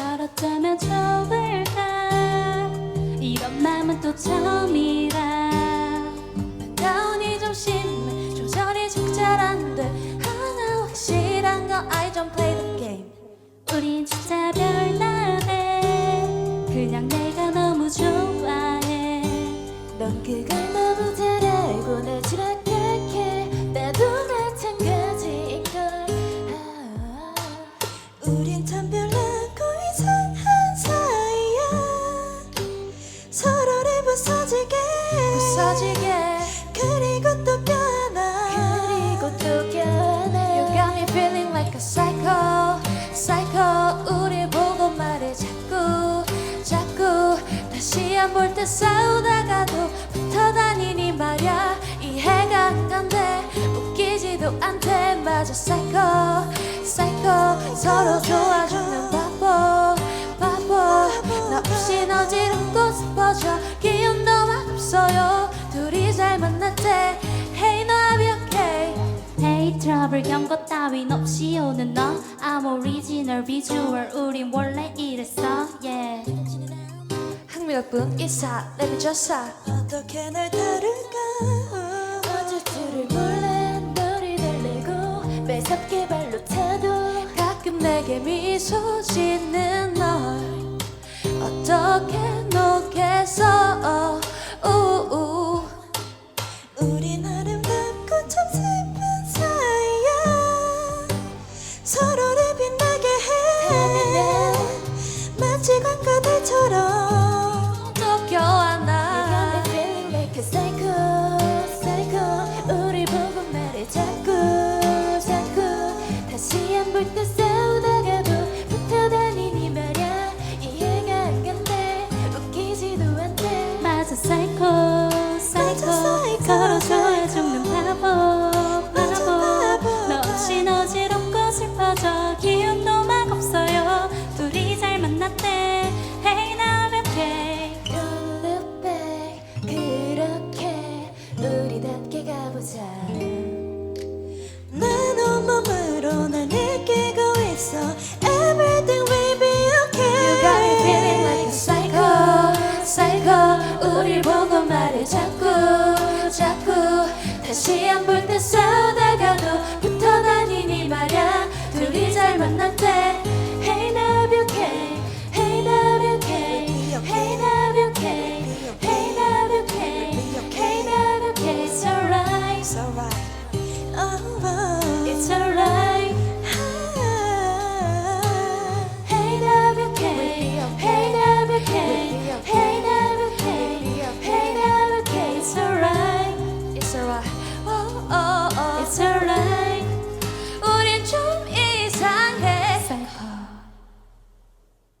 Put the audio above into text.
저렇다면 좋을까? 이런 마음은 또 처음이라. 다운이 좀 심해 조절이 적절한데. 하나 확실한 건 I don't play the game. 우린 진짜 별나네. 그냥 내 부서지게. 그리고 또 껴안아 그리고 또 껴안아 You got me feeling like a psycho. Psycho 우리 보고 말해 자꾸. 자꾸 다시 안 볼 때 싸우다가도 붙어 다니니 말야. 이해가 안 간대. 웃기지도 않대. 맞아 psycho. Psycho 서로 도와주 잘 만났대 Hey 너 I'm okay Hey 트러블 경고 따윈 없이 오는 너. I'm original visual. 우린 원래 이랬어. Yeah. 흥미롭군 이사 Let me just 사 어떻게 날 다룰까? 어쩔 줄을 몰라 너를 달래고 매섭게 발로 차도 가끔 내게 미소 짓는 널. 어떻게 놓겠어 광가들처럼 또 껴안아 feeling like a psycho psycho 우리 보고 말해 자꾸 자꾸. 다시 안 볼 때 싸우다가도 붙어 다니니 말야. 이해가 안 간대. 웃기지도 않대. 맞아 psycho psycho psycho. 서로 좋아해 죽는 바보 맞아, 바보 바보. 너 없이 어지럽고 슬퍼져. 기 자꾸 자꾸 다시 안 볼 때 싸